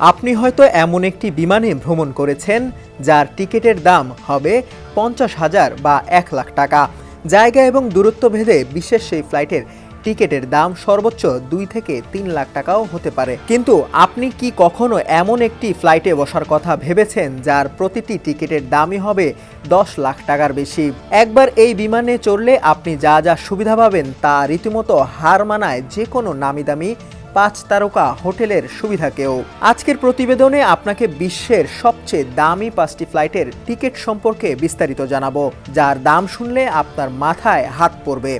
আপনি হয়তো এমন একটি বিমানে ভ্রমণ করেছেন যার টিকিটের দাম হবে পঞ্চাশ হাজার বা এক লাখ টাকা। জায়গা এবং দূরত্ব ভেদে বিশেষ সেই ফ্লাইটের টিকিটের দাম সর্বোচ্চ দুই থেকে তিন লাখ টাকাও হতে পারে। কিন্তু আপনি কি কখনো এমন একটি ফ্লাইটে বসার কথা ভেবেছেন যার প্রতিটি টিকিটের দামই হবে দশ লাখ টাকার বেশি? একবার এই বিমানে চড়লে আপনি যা যা সুবিধা পাবেন তা রীতিমতো হার মানায় যে কোনো নামি দামি পাঁচ তারকা হোটেলের সুবিধাকেও আজকের প্রতিবেদনে আপনাকে বিশ্বের সবচেয়ে দামি পাঁচটি ফ্লাইটের টিকিট সম্পর্কে বিস্তারিত জানাব, যার দাম শুনলে আপনার মাথায় হাত পড়বে।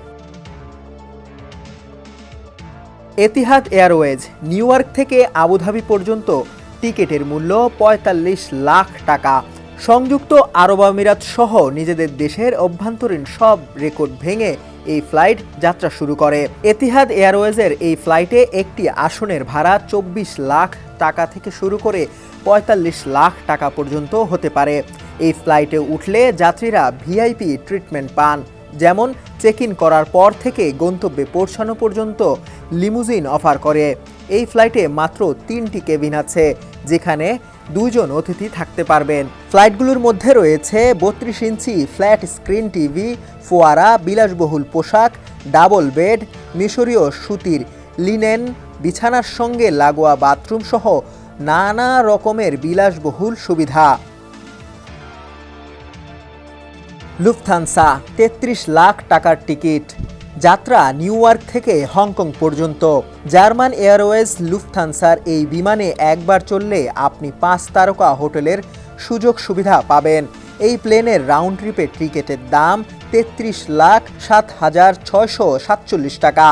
এতিহাদ এয়ারওয়েজ, নিউ ইয়র্ক থেকে আবুধাবি পর্যন্ত টিকিটের মূল্য পঁয়তাল্লিশ লাখ টাকা। সংযুক্ত আরব আমিরাত সহ নিজেদের দেশের অভ্যন্তরীণ সব রেকর্ড ভেঙে এই ফ্লাইট যাত্রা শুরু করে। এতিহাদ এয়ারওয়েজের এই ফ্লাইটে একটি আসনের ভাড়া চব্বিশ লাখ টাকা থেকে শুরু করে পঁয়তাল্লিশ লাখ টাকা পর্যন্ত হতে পারে। এই ফ্লাইটে উঠলে যাত্রীরা ভিআইপি ট্রিটমেন্ট পান, যেমন চেক ইন করার পর থেকে গন্তব্যে পৌঁছানো পর্যন্ত লিমুজিন অফার করে। এই ফ্লাইটে মাত্র তিনটি কেবিন আছে, যেখানে দুজন অতিথি থাকতে পারবেন। ফ্লাইটগুলোর মধ্যে রয়েছে বত্রিশ ইঞ্চি ফ্ল্যাট স্ক্রিন টিভি, ফোয়ারা, বিলাসবহুল পোশাক, ডাবল বেড, মিশরীয় সুতির লিনেন, বিছানার সঙ্গে লাগোয়া বাথরুম সহ নানা রকমের বিলাসবহুল সুবিধা। লুফথানসা, তেত্রিশ লাখ টাকার টিকিট। যাত্রা নিউ ইয়র্ক থেকে হংকং পর্যন্ত। জার্মান এয়ারওয়েজ লুফথানসার এই বিমানে একবার চললে আপনি পাঁচ তারকা হোটেলের সুযোগ সুবিধা পাবেন। এই প্লেনের রাউন্ড ট্রিপের টিকিটের দাম তেত্রিশ লাখ সাত হাজার ছয়শো সাতচল্লিশ টাকা।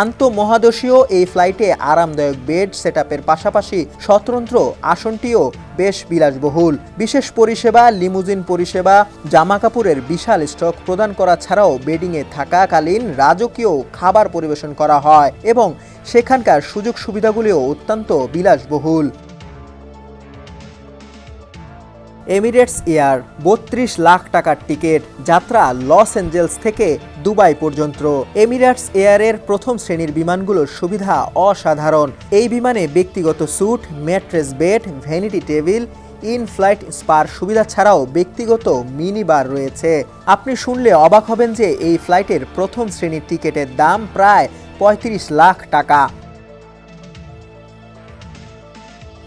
আন্তঃমহাদেশীয় এই ফ্লাইটে আরামদায়ক বেড সেটআপের পাশাপাশি স্বতন্ত্র আসনটিও বেশ বিলাসবহুল। বিশেষ পরিষেবা, লিমুজিন পরিষেবা জামা কাপড়ের বিশাল স্টক প্রদান করা ছাড়াও বেডিংয়ে থাকাকালীন রাজকীয় খাবার পরিবেশন করা হয় এবং সেখানকার সুযোগ সুবিধাগুলিও অত্যন্ত বিলাসবহুল। এমিরেটস এয়ার বত্রিশ লাখ টাকার টিকিট যাত্রা লস অ্যাঞ্জেলস থেকে দুবাই পর্যন্ত। এমিরেটস এয়ারের প্রথম শ্রেণির বিমানগুলোর সুবিধা অসাধারণ। এই বিমানে ব্যক্তিগত suite, mattress bed, vanity table in flight spare সুবিধা ছাড়াও ব্যক্তিগত মিনি বার রয়েছে। আপনি শুনলে অবাক হবেন যে এই ফ্লাইটের প্রথম শ্রেণির টিকিটের দাম প্রায় পঁয়ত্রিশ লাখ টাকা।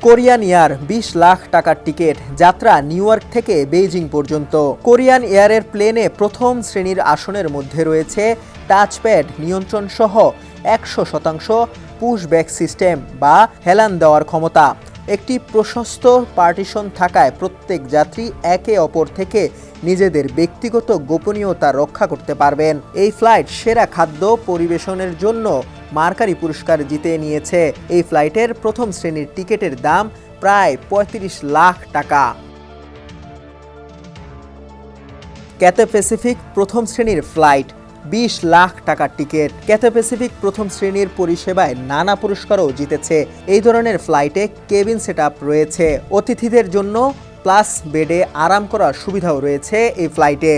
কোরিয়ান এয়ার বিশ লাখ টাকার টিকিট যাত্রা নিউ ইয়র্ক থেকে বেইজিং পর্যন্ত। কোরিয়ান এয়ারের প্লেনে প্রথম শ্রেণির আসনের মধ্যে রয়েছে টাচপ্যাড নিয়ন্ত্রণ সহ একশো শতাংশ পুশব্যাক সিস্টেম বা হেলান দেওয়ার ক্ষমতা। একটি প্রশস্ত পার্টিশন থাকায় প্রত্যেক যাত্রী একে অপর থেকে নিজেদের ব্যক্তিগত গোপনীয়তা রক্ষা করতে পারবেন। এই ফ্লাইট সেরা খাদ্য পরিবেশনের জন্য মার্কারি পুরস্কার জিতে নিয়েছে। এই ফ্লাইটের প্রথম শ্রেণির টিকিটের দাম প্রায় পঁয়ত্রিশ লাখ টাকা। ক্যাথে প্যাসিফিক প্রথম শ্রেণির ফ্লাইট, বিশ লাখ টাকার টিকিট। ক্যাথে প্যাসিফিক প্রথম শ্রেণির পরিষেবায় নানা পুরস্কারও জিতেছে। এই ধরনের ফ্লাইটে কেবিন সেট রয়েছে। অতিথিদের জন্য প্লাস বেডে আরাম করার সুবিধাও রয়েছে এই ফ্লাইটে।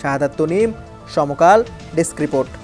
Shahadat Tanim Samakal desk report.